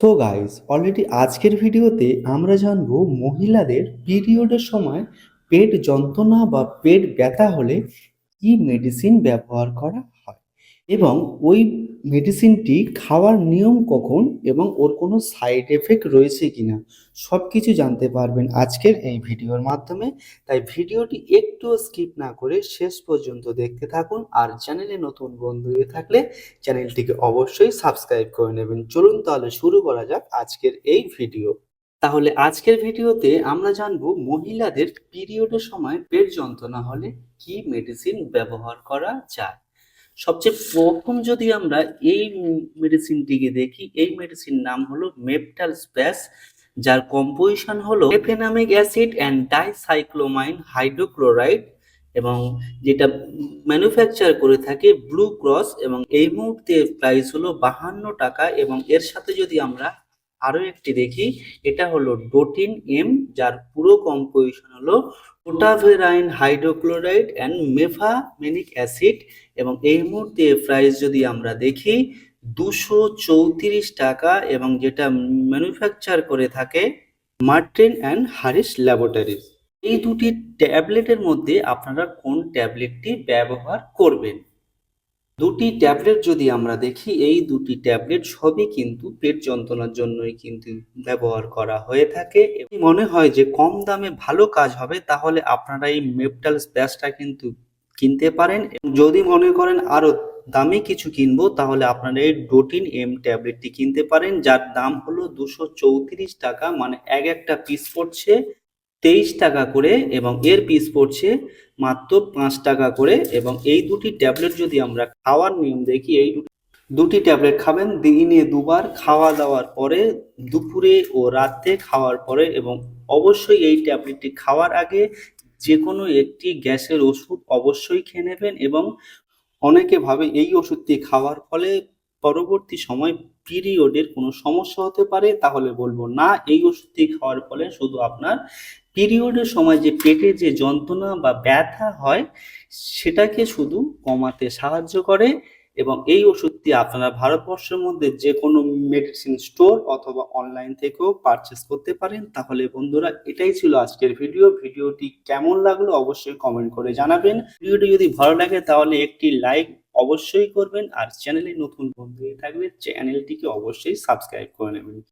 তো guys already আজকের ভিডিওতে আমরা জানব মহিলাদের পিরিয়ডের সময় পেট যন্ত্রণা বা পেট ব্যথা হলে কি মেডিসিন ব্যবহার করা হয়। এবং ওই মেডিসিনটি খাওয়ার নিয়ম কখন এবং ওর কোনো সাইড এফেক্ট রয়েছে কিনা সব কিছু জানতে পারবেন আজকের এই ভিডিওর মাধ্যমে। তাই ভিডিওটি একটু স্কিপ না করে শেষ পর্যন্ত দেখতে থাকুন আর চ্যানেলে নতুন বন্ধু হয়ে থাকলে চ্যানেলটিকে অবশ্যই সাবস্ক্রাইব করে নেবেন। চলুন তাহলে শুরু করা যাক আজকের এই ভিডিও। তাহলে আজকের ভিডিওতে আমরা জানব মহিলাদের পিরিয়ডের সময় পেট যন্ত্রণা হলে কি মেডিসিন ব্যবহার করা যায়। সবচেয়ে প্রথম যদি আমরা এই মেডিসিনটিকে দেখি, এই মেডিসিন নাম হলো মেপটাল স্প্যাস যার কম্পোজিশন হলো mefenamic acid and dicyclomine hydrochloride এবং যেটা ম্যানুফ্যাকচার করে থাকে ব্লু ক্রস এবং এই মুহূর্তে প্রাইস হলো বাহান্ন টাকা এবং এর সাথে যদি আমরা আরও একটি দেখি, এটা হলো ডোটিন এম, যার পুরো কম্পোজিশন হলো পোটাভেরাইন হাইড্রোক্লোরাইড অ্যান্ড মেফামেনিক অ্যাসিড এবং এই মুহূর্তে প্রাইস যদি আমরা দেখি, দুশো চৌত্রিশ টাকা এবং যেটা ম্যানুফ্যাকচার করে থাকে মার্টিন অ্যান্ড হারিস ল্যাবরেটরিজ। এই দুটি ট্যাবলেটের মধ্যে আপনারা কোন ট্যাবলেটটি ব্যবহার করবেন? দুটি ট্যাবলেট যদি আমরা দেখি, এই দুটি ট্যাবলেট সবই কিন্তু পেট যন্ত্রণার জন্যই কিন্তু ব্যবহার করা হয়ে থাকে। মনে হয় যে কম দামে ভালো কাজ হবে, তাহলে আপনারা এই মেপটাল স্প্যাসটা কিন্তু কিনতে পারেন। যদি মনে করেন আরও দামি কিছু কিনবো, তাহলে আপনারা এই ডোটিন এম ট্যাবলেটটি কিনতে পারেন, যার দাম হলো দুশো চৌত্রিশ টাকা। মানে এক একটা পিস পড়ছে। তেইশ টাকা করে এবং এর পিস পড়ছে মাত্র পাঁচ টাকা করে এবং এই দুটি ট্যাবলেট যদি আমরা খাওয়ার নিয়ম দেখি, এই দুটি ট্যাবলেট খাবেন, দিনে দুবার খাওয়া দাওয়ার পরে, দুপুরে ও রাতে খাওয়ার পরে এবং অবশ্যই এই ট্যাবলেটটি খাওয়ার আগে যে কোনো একটি গ্যাসের ওষুধ অবশ্যই খেয়ে নেবেন এবং অনেকে ভাবে এই ওষুধটি খাওয়ার ফলে পরবর্তী সময় পিরিয়ডের কোনো সমস্যা হতে পারে, তাহলে বলব না, এই ওষুধটি খাওয়ার ফলে শুধু আপনার পিরিয়ডের সময় যে পেটে যে যন্ত্রণা বা ব্যথা হয়, সেটাকে শুধু কমাতে সাহায্য করে এবং এই ওষুধটি আপনারা ভারতবর্ষের মধ্যে যে কোনো মেডিসিন স্টোর অথবা অনলাইন থেকেও পারচেস করতে পারেন। তাহলে বন্ধুরা, এটাই ছিল আজকের ভিডিও ভিডিওটি কেমন লাগল অবশ্যই কমেন্ট করে জানাবেন। ভিডিওটি যদি ভালো লাগে তাহলে একটি লাইক অবশ্যই করবেন। আর চ্যানেলে নতুন বন্ধু থাকলে চ্যানেলটিকে অবশ্যই সাবস্ক্রাইব করে নেবেন।